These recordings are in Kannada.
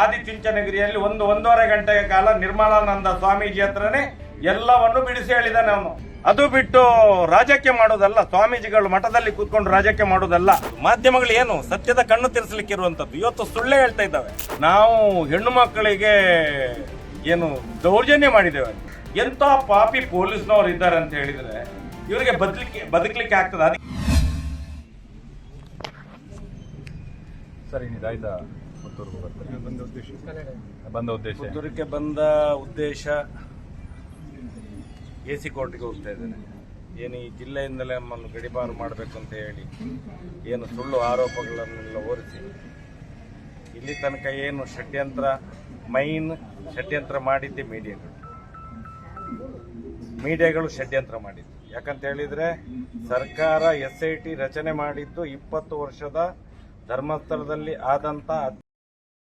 ಆದಿಚುಂಚನಗಿರಿಯಲ್ಲಿ ಒಂದು ಒಂದೂವರೆ ಗಂಟೆಯ ಕಾಲ ನಿರ್ಮಲಾನಂದ ಸ್ವಾಮೀಜಿ ಹತ್ರನೇ ಎಲ್ಲವನ್ನು ಬಿಡಿಸಿ ಹೇಳಿದ್ದಾನೆ ಅವನು. ಅದು ಬಿಟ್ಟು ರಾಜಕೀಯ ಮಾಡೋದಲ್ಲ, ಸ್ವಾಮೀಜಿಗಳು ಮಠದಲ್ಲಿ ಕೂತ್ಕೊಂಡು ರಾಜಕೀಯ ಮಾಡೋದಲ್ಲ. ಮಾಧ್ಯಮಗಳು ಏನು ಸತ್ಯದ ಕಣ್ಣು ತಿರ್ಸಲಿಕ್ಕೆ ಇರುವಂತದ್ದು ಇವತ್ತು ಸುಳ್ಳೇ ಹೇಳ್ತಾ ಇದ್ದಾವೆ. ನಾವು ಹೆಣ್ಣು ಮಕ್ಕಳಿಗೆ ಏನು ದೌರ್ಜನ್ಯ ಮಾಡಿದ್ದೇವೆ. ಎಂತ ಪಾಪಿ ಪೊಲೀಸ್ನವರು ಇದ್ದಾರೆ ಅಂತ ಹೇಳಿದ್ರೆ ಇವರಿಗೆ ಬದಲಿಕ್ಕೆ ಬದುಕಲಿಕ್ಕೆ ಆಗ್ತದೆ. ಸರಿ, ಇದಾಯ್ತಾ? ಬಂದ ಉದ್ದೇಶ. ಪುತ್ತೂರಿಗೆ ಬಂದ ಉದ್ದೇಶ ಎ ಸಿ ಕೋರ್ಟ್ಗೆ ಹೋಗ್ತಾ ಇದ್ದೇನೆ. ಏನು ಈ ಜಿಲ್ಲೆಯಿಂದಲೇ ನಮ್ಮನ್ನು ಗಡಿಪಾರು ಮಾಡಬೇಕು ಅಂತ ಹೇಳಿ ಏನು ಸುಳ್ಳು ಆರೋಪಗಳನ್ನೆಲ್ಲ ಹೊರಿಸಿ ಇಲ್ಲಿ ತನಕ ಏನು ಷಡ್ಯಂತ್ರ ಮೈನ್ ಷಡ್ಯಂತ್ರ ಮಾಡಿದ್ದೆ ಮೀಡಿಯಾಗಳು ಮೀಡಿಯಾಗಳು ಷಡ್ಯಂತ್ರ ಮಾಡಿದ್ದು. ಯಾಕಂತ ಹೇಳಿದ್ರೆ ಸರ್ಕಾರ ಎಸ್ ಐ ಟಿ ರಚನೆ ಮಾಡಿದ್ದು ಇಪ್ಪತ್ತು ವರ್ಷದ ಧರ್ಮಸ್ಥಳದಲ್ಲಿ ಆದಂತ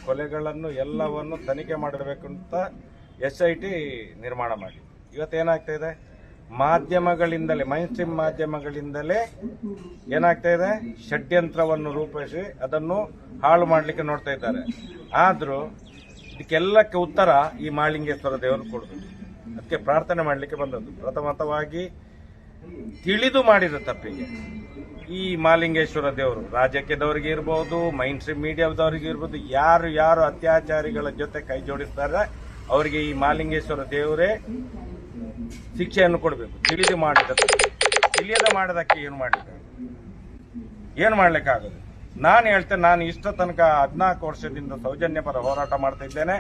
ಕೊಲೆಗಳನ್ನು ಎಲ್ಲವನ್ನು ತನಿಖೆ ಮಾಡಬೇಕು ಅಂತ ಎಸ್ ಐ ಟಿ ನಿರ್ಮಾಣ ಮಾಡಿ ಇವತ್ತೇನಾಗ್ತಾ ಇದೆ? ಮಾಧ್ಯಮಗಳಿಂದಲೇ ಮೈನ್ ಸ್ಟ್ರೀಮ್ ಮಾಧ್ಯಮಗಳಿಂದಲೇ ಏನಾಗ್ತಾ ಇದೆ? ಷಡ್ಯಂತ್ರವನ್ನು ರೂಪಿಸಿ ಅದನ್ನು ಹಾಳು ಮಾಡಲಿಕ್ಕೆ ನೋಡ್ತಾ ಇದ್ದಾರೆ. ಆದರೂ ಇದಕ್ಕೆಲ್ಲಕ್ಕೆ ಉತ್ತರ ಈ ಮಾಳಿಂಗೇಶ್ವರ ದೇವರು ಕೊಡೋದು. ಅದಕ್ಕೆ ಪ್ರಾರ್ಥನೆ ಮಾಡಲಿಕ್ಕೆ ಬಂದದ್ದು. ಪ್ರಥಮತವಾಗಿ ತಿಳಿದು ಮಾಡಿದ ತಪ್ಪಿಗೆ. ಈ ಮಾಲಿಂಗೇಶ್ವರ ದೇವರು ರಾಜಕೀಯದವರಿಗೆ ಇರ್ಬೋದು ಮೈನ್ ಸ್ಟ್ರೀಮ್ ಮೀಡಿಯಾದವರಿಗೆ ಇರ್ಬೋದು, ಯಾರು ಯಾರು ಅತ್ಯಾಚಾರಿಗಳ ಜೊತೆ ಕೈ ಜೋಡಿಸ್ತಾರೆ, ಅವರಿಗೆ ಈ ಮಾಲಿಂಗೇಶ್ವರ ದೇವರೇ ಶಿಕ್ಷೆಯನ್ನು ಕೊಡಬೇಕು. ತಿಳಿದು ಮಾಡಿದ ತಿಳಿಯದ ಮಾಡೋದಕ್ಕೆ ಏನು ಮಾಡಲಿಕ್ಕೆ ಏನು ಮಾಡ್ಲಿಕ್ಕಾಗೋದು? ನಾನು ಹೇಳ್ತೇನೆ ನಾನು ಇಷ್ಟ ತನಕ ಹದಿನಾಲ್ಕು ವರ್ಷದಿಂದ ಸೌಜನ್ಯ ಪರ ಹೋರಾಟ ಮಾಡ್ತಾ ಇದ್ದೇನೆ.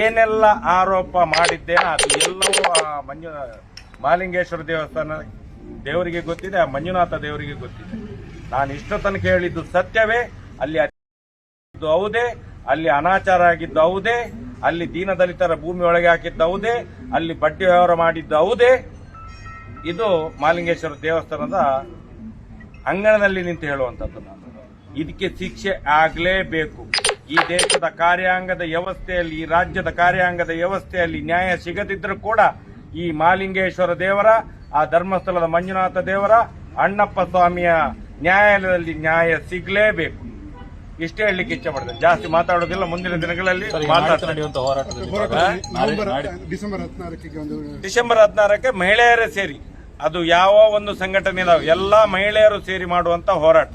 ಏನೆಲ್ಲ ಆರೋಪ ಮಾಡಿದ್ದೇನೆ ಅದು ಎಲ್ಲವೂ ಮಂಜು ಮಾಲಿಂಗೇಶ್ವರ ದೇವಸ್ಥಾನ ದೇವರಿಗೆ ಗೊತ್ತಿದೆ, ಆ ಮಂಜುನಾಥ ದೇವರಿಗೆ ಗೊತ್ತಿದೆ. ನಾನು ಇಷ್ಟು ತನಕ ಹೇಳಿದ್ದು ಸತ್ಯವೇ, ಅಲ್ಲಿ ಹೌದೇ, ಅಲ್ಲಿ ಅನಾಚಾರ ಆಗಿದ್ದು ಹೌದೇ, ಅಲ್ಲಿ ದೀನದಲಿತರ ಭೂಮಿ ಒಳಗೆ ಹಾಕಿದ್ದು ಹೌದೇ, ಅಲ್ಲಿ ಬಡ್ಡಿ ವ್ಯವಹಾರ ಮಾಡಿದ್ದು ಹೌದೇ. ಇದು ಮಾಲಿಂಗೇಶ್ವರ ದೇವಸ್ಥಾನದ ಅಂಗಣದಲ್ಲಿ ನಿಂತು ಹೇಳುವಂಥದ್ದು ನಾನು. ಇದಕ್ಕೆ ಶಿಕ್ಷೆ ಆಗಲೇಬೇಕು. ಈ ದೇಶದ ಕಾರ್ಯಾಂಗದ ವ್ಯವಸ್ಥೆಯಲ್ಲಿ, ಈ ರಾಜ್ಯದ ಕಾರ್ಯಾಂಗದ ವ್ಯವಸ್ಥೆಯಲ್ಲಿ ನ್ಯಾಯ ಸಿಗದಿದ್ದರೂ ಕೂಡ ಈ ಮಾಲಿಂಗೇಶ್ವರ ದೇವರ ಆ ಧರ್ಮಸ್ಥಳದ ಮಂಜುನಾಥ ದೇವರ ಅಣ್ಣಪ್ಪ ಸ್ವಾಮಿಯ ನ್ಯಾಯಾಲಯದಲ್ಲಿ ನ್ಯಾಯ ಸಿಗಲೇಬೇಕು. ಇಷ್ಟೇ ಹೇಳಲಿಕ್ಕೆ ಇಚ್ಛೆ ಪಡ್ತೇನೆ. ಜಾಸ್ತಿ ಮಾತಾಡೋದಿಲ್ಲ ಮುಂದಿನ ದಿನಗಳಲ್ಲಿ ಡಿಸೆಂಬರ್ ಹದಿನಾರಕ್ಕೆ ಒಂದು ಡಿಸೆಂಬರ್ ಹದಿನಾರಕ್ಕೆ ಮಹಿಳೆಯರೇ ಸೇರಿ. ಅದು ಯಾವ ಒಂದು ಸಂಘಟನೆ ಇದಾವೆ. ಎಲ್ಲಾ ಮಹಿಳೆಯರು ಸೇರಿ ಮಾಡುವಂತ ಹೋರಾಟ.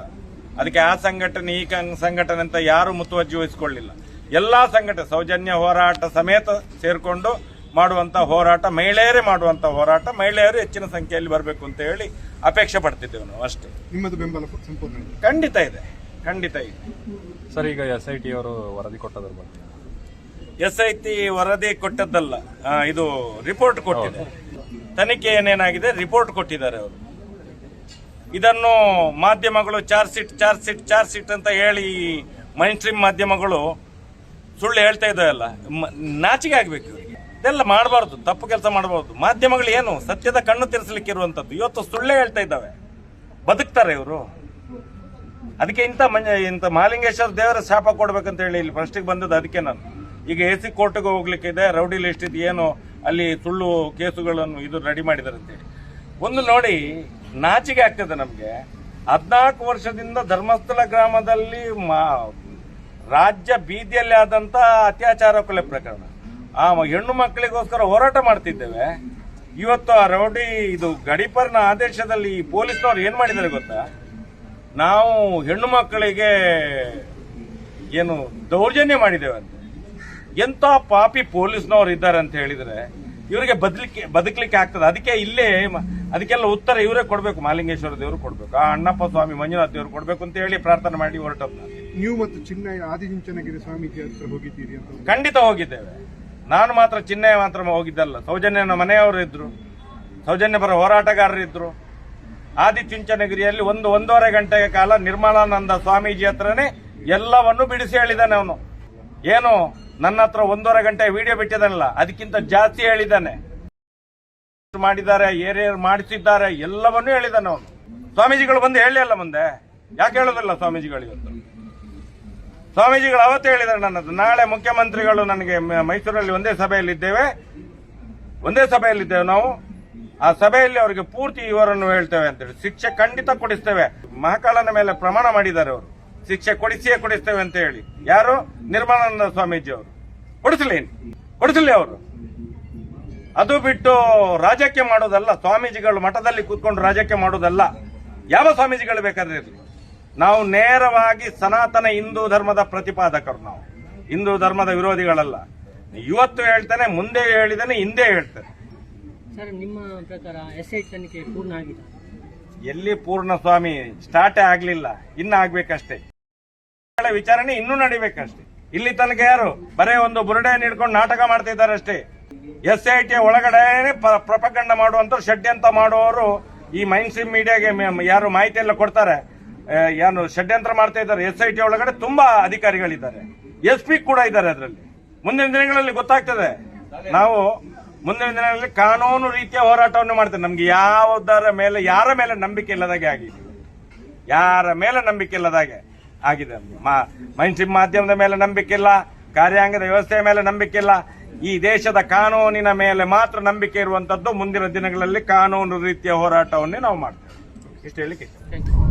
ಅದಕ್ಕೆ ಆ ಸಂಘಟನೆ ಈ ಸಂಘಟನೆ ಅಂತ ಯಾರು ಮುತುವರ್ಜಿ ವಹಿಸಿಕೊಳ್ಳಿಲ್ಲ. ಎಲ್ಲಾ ಸಂಘಟನೆ ಸೌಜನ್ಯ ಹೋರಾಟ ಸಮೇತ ಸೇರ್ಕೊಂಡು ಮಾಡುವಂತ ಹೋರಾಟ ಮಹಿಳೆಯರೇ ಮಾಡುವಂತ ಹೋರಾಟ ಮಹಿಳೆಯರು ಹೆಚ್ಚಿನ ಸಂಖ್ಯೆಯಲ್ಲಿ ಬರಬೇಕು ಅಂತ ಹೇಳಿ ಅಪೇಕ್ಷೆ ಪಡ್ತಿದ್ದೇವೆ ನಾವು ಅಷ್ಟೇ. ನಿಮ್ಮದು ಬೆಂಬಲ ಸಂಪೂರ್ಣ ಖಂಡಿತ ಇದೆ ಖಂಡಿತ ಇದೆ. ಸರ್ ಈಗ ಎಸ್ ಐ ಟಿ ಅವರು ವರದಿ ಕೊಟ್ಟದ್ರ ಬಗ್ಗೆ. ಎಸ್ ಐ ಟಿ ವರದಿ ಕೊಟ್ಟದ್ದಲ್ಲ ಇದು ರಿಪೋರ್ಟ್ ಕೊಟ್ಟಿದೆ. ತನಿಖೆ ಏನೇನಾಗಿದೆ? ರಿಪೋರ್ಟ್ ಕೊಟ್ಟಿದ್ದಾರೆ ಅವರು. ಇದನ್ನು ಮಾಧ್ಯಮಗಳು charge sheet charge sheet charge sheet ಅಂತ ಹೇಳಿ ಮೈನ್ ಸ್ಟ್ರೀಮ್ ಮಾಧ್ಯಮಗಳು ಸುಳ್ಳು ಹೇಳ್ತಾ ಇದ್ದಾವಲ್ಲ ನಾಚಿಕೆ ಆಗ್ಬೇಕು ಇದೆಲ್ಲ ಮಾಡಬಾರ್ದು, ತಪ್ಪು ಕೆಲಸ ಮಾಡಬಾರ್ದು. ಮಾಧ್ಯಮಗಳು ಏನು ಸತ್ಯದ ಕಣ್ಣು ತಿರ್ಸಲಿಕ್ಕೆ ಇರುವಂತದ್ದು ಇವತ್ತು ಸುಳ್ಳೇ ಹೇಳ್ತಾ ಇದ್ದಾವೆ. ಬದುಕ್ತಾರೆ ಇವರು. ಅದಕ್ಕೆ ಇಂಥ ಮಂಜ ಇಂಥ ಮಹಾಲಿಂಗೇಶ್ವರ ದೇವರ ಶಾಪ ಕೊಡ್ಬೇಕಂತ ಹೇಳಿ ಇಲ್ಲಿ ಫಸ್ಟಿಗೆ ಬಂದದ್ದು ಅದಕ್ಕೆ ನಾನು. ಈಗ ಎ ಸಿ ಕೋರ್ಟ್ಗೆ ಹೋಗ್ಲಿಕ್ಕಿದೆ ರೌಡಿ ಲಿಸ್ಟ್ ಇದು ಏನು, ಅಲ್ಲಿ ಸುಳ್ಳು ಕೇಸುಗಳನ್ನು ಇದು ರೆಡಿ ಮಾಡಿದ್ದಾರೆ ಅಂತೇಳಿ ಒಂದು ನೋಡಿ, ನಾಚಿಕೆ ಆಗ್ತದೆ ನಮಗೆ. ಹದಿನಾಲ್ಕು ವರ್ಷದಿಂದ ಧರ್ಮಸ್ಥಳ ಗ್ರಾಮದಲ್ಲಿ ಮಾ, ರಾಜ್ಯ ಬೀದಿಯಲ್ಲಿ ಆದಂತ ಅತ್ಯಾಚಾರ ಕೊಲೆ ಪ್ರಕರಣ. ಆ ಹೆಣ್ಣು ಮಕ್ಕಳಿಗೋಸ್ಕರ ಹೋರಾಟ ಮಾಡ್ತಿದ್ದೇವೆ. ಇವತ್ತು ಆ ರೌಡಿ ಇದು ಗಡಿಪರ್ನ ಆದೇಶದಲ್ಲಿ ಪೊಲೀಸ್ನವ್ರು ಏನ್ ಮಾಡಿದ್ದಾರೆ ಗೊತ್ತಾ? ನಾವು ಹೆಣ್ಣು ಮಕ್ಕಳಿಗೆ ಏನು ದೌರ್ಜನ್ಯ ಮಾಡಿದ್ದೇವೆ ಅಂತ. ಎಂತ ಪಾಪಿ ಪೊಲೀಸ್ನವ್ರು ಇದ್ದಾರೆ ಅಂತ ಹೇಳಿದ್ರೆ ಇವರಿಗೆ ಬದಲಿಕ್ಕೆ ಬದುಕಲಿಕ್ಕೆ ಆಗ್ತದೆ. ಅದಕ್ಕೆ ಇಲ್ಲೇ ಅದಕ್ಕೆಲ್ಲ ಉತ್ತರ ಇವರೇ ಕೊಡ್ಬೇಕು. ಮಾಲಿಂಗೇಶ್ವರ ದೇವರು ಕೊಡ್ಬೇಕು. ಆ ಅಣ್ಣಪ್ಪ ಸ್ವಾಮಿ ಮಂಜುನಾಥ ದೇವರು ಕೊಡ್ಬೇಕು ಅಂತ ಹೇಳಿ ಪ್ರಾರ್ಥನೆ ಮಾಡಿ ಹೊರಟದ್ದು. ನೀವು ಮತ್ತು ಚಿನ್ನ ಆದಿಚುಂಚನಗಿರಿ ಸ್ವಾಮೀಜಿ ಹತ್ರ ಹೋಗಿದ್ದೀರಿ ಅಂತ. ಖಂಡಿತ ಹೋಗಿದ್ದೇವೆ. ನಾನು ಮಾತ್ರ ಚಿನ್ನಯ್ಯ ಮಾತ್ರ ಹೋಗಿದ್ದಲ್ಲ. ಸೌಜನ್ಯನ ಮನೆಯವರು ಇದ್ರು. ಸೌಜನ್ಯ ಪರ ಹೋರಾಟಗಾರರು ಇದ್ರು. ಆದಿಚುಂಚನಗಿರಿಯಲ್ಲಿ ಒಂದು ಒಂದೂವರೆ ಗಂಟೆಯ ಕಾಲ ನಿರ್ಮಲಾನಂದ ಸ್ವಾಮೀಜಿ ಹತ್ರನೇ ಎಲ್ಲವನ್ನು ಬಿಡಿಸಿ ಹೇಳಿದ್ದಾನೆ ಅವನು. ಏನು, ನನ್ನ ಹತ್ರ ಒಂದೂವರೆ ಗಂಟೆ ವಿಡಿಯೋ ಬಿಟ್ಟಿದ್ದಾನಲ್ಲ, ಅದಕ್ಕಿಂತ ಜಾಸ್ತಿ ಹೇಳಿದ್ದಾನೆ ಮಾಡಿದ್ದಾರೆ, ಏರಿಯರ್ ಮಾಡಿಸಿದ್ದಾರೆ, ಎಲ್ಲವನ್ನೂ ಹೇಳಿದ್ದಾನೆ ಅವನು. ಸ್ವಾಮೀಜಿಗಳು ಬಂದು ಹೇಳಿ ಅಲ್ಲ ಮುಂದೆ. ಯಾಕೆ ಹೇಳೋದಿಲ್ಲ ಸ್ವಾಮೀಜಿಗಳು ಇವತ್ತು ಸ್ವಾಮೀಜಿಗಳು ಅವತ್ತು ಹೇಳಿದ್ದಾರೆ ನನ್ನದು. ನಾಳೆ ಮುಖ್ಯಮಂತ್ರಿಗಳು ನನಗೆ ಮೈಸೂರಲ್ಲಿ ಒಂದೇ ಸಭೆಯಲ್ಲಿದ್ದೇವೆ. ಒಂದೇ ಸಭೆಯಲ್ಲಿದ್ದೇವೆ ನಾವು. ಆ ಸಭೆಯಲ್ಲಿ ಅವರಿಗೆ ಪೂರ್ತಿ ವಿವರನ್ನು ಹೇಳ್ತೇವೆ ಅಂತೇಳಿ ಶಿಕ್ಷೆ ಖಂಡಿತ ಕೊಡಿಸ್ತೇವೆ. ಮಹಾಕಾಳನ ಮೇಲೆ ಪ್ರಮಾಣ ಮಾಡಿದ್ದಾರೆ ಅವರು. ಶಿಕ್ಷೆ ಕೊಡಿಸಿಯೇ ಕೊಡಿಸ್ತೇವೆ ಅಂತ ಹೇಳಿ. ಯಾರು? ನಿರ್ಮಲಾನಂದ ಸ್ವಾಮೀಜಿ ಅವರು. ಕೊಡಿಸಲಿ ಕೊಡಿಸಲಿ ಅವರು. ಅದು ಬಿಟ್ಟು ರಾಜಕೀಯ ಮಾಡೋದಲ್ಲ. ಸ್ವಾಮೀಜಿಗಳು ಮಠದಲ್ಲಿ ಕೂತ್ಕೊಂಡು ರಾಜಕೀಯ ಮಾಡೋದಲ್ಲ. ಯಾವ ಸ್ವಾಮೀಜಿಗಳು ಬೇಕಾದ್ರೆ ಇರ್ಲಿ. ನಾವು ನೇರವಾಗಿ ಸನಾತನ ಹಿಂದೂ ಧರ್ಮದ ಪ್ರತಿಪಾದಕರು ನಾವು. ಹಿಂದೂ ಧರ್ಮದ ವಿರೋಧಿಗಳಲ್ಲ. ಇವತ್ತು ಹೇಳ್ತಾನೆ ಮುಂದೆ ಹೇಳಿದಾನೆ ಹಿಂದೆ ಹೇಳ್ತಾನೆ. ಸರ್ ನಿಮ್ಮ ಪ್ರಕಾರ ಎಸ್ ಐ ತನಿಖೆ ಪೂರ್ಣ ಆಗಿದೆ? ಎಲ್ಲಿ ಪೂರ್ಣ ಸ್ವಾಮಿ ಸ್ಟಾರ್ಟೇ ಆಗ್ಲಿಲ್ಲ ಇನ್ನು ಆಗ್ಬೇಕಷ್ಟೇ. ವಿಚಾರಣೆ ಇನ್ನೂ ನಡಿಬೇಕಷ್ಟೇ. ಇಲ್ಲಿ ತನಕ ಯಾರು? ಬರೇ ಒಂದು ಬುರುಡೆ ನೀಡ್ಕೊಂಡು ನಾಟಕ ಮಾಡ್ತಾ ಇದ್ದಾರೆ ಅಷ್ಟೇ ಎಸ್ ಐ ಟಿ ಒಳಗಡೆ ಪ್ರಪಗಂಡ ಮಾಡುವಂತ ಷಡ್ಯಂತ್ರ ಮಾಡುವವರು ಈ ಮೈನ್ ಸ್ಟ್ರೀಮ್ ಮೀಡಿಯಾಗೆ ಯಾರು ಮಾಹಿತಿ ಎಲ್ಲ ಕೊಡ್ತಾರೆ. ಏನು ಷಡ್ಯಂತ್ರ ಮಾಡ್ತಾ ಇದ್ದಾರೆ. ಎಸ್ ಐ ಟಿ ಒಳಗಡೆ ತುಂಬಾ ಅಧಿಕಾರಿಗಳಿದ್ದಾರೆ. ಎಸ್ ಪಿ ಕೂಡ ಇದ್ದಾರೆ ಅದರಲ್ಲಿ. ಮುಂದಿನ ದಿನಗಳಲ್ಲಿ ಗೊತ್ತಾಗ್ತದೆ. ನಾವು ಮುಂದಿನ ದಿನಗಳಲ್ಲಿ ಕಾನೂನು ರೀತಿಯ ಹೋರಾಟವನ್ನು ಮಾಡ್ತೇವೆ. ನಮ್ಗೆ ಯಾವುದರ ಮೇಲೆ, ಯಾರ ಮೇಲೆ ನಂಬಿಕೆ ಇಲ್ಲದಾಗೆ ಆಗಿದೆ ಯಾರ ಮೇಲೆ ನಂಬಿಕೆ ಇಲ್ಲದಾಗೆ ಆಗಿದೆ. ಮಾ- ಮೈನ್ ಸ್ಟ್ರೀಮ್ ಮಾಧ್ಯಮದ ಮೇಲೆ ನಂಬಿಕೆ ಇಲ್ಲ. ಕಾರ್ಯಾಂಗದ ವ್ಯವಸ್ಥೆಯ ಮೇಲೆ ನಂಬಿಕೆ ಇಲ್ಲ. ಈ ದೇಶದ ಕಾನೂನಿನ ಮೇಲೆ ಮಾತ್ರ ನಂಬಿಕೆ ಇರುವಂತದ್ದು ಮುಂದಿನ ದಿನಗಳಲ್ಲಿ ಕಾನೂನು ರೀತಿಯ ಹೋರಾಟವನ್ನೇ ನಾವು ಮಾಡ್ತೇವೆ. ಇಷ್ಟು ಹೇಳಿಕೆ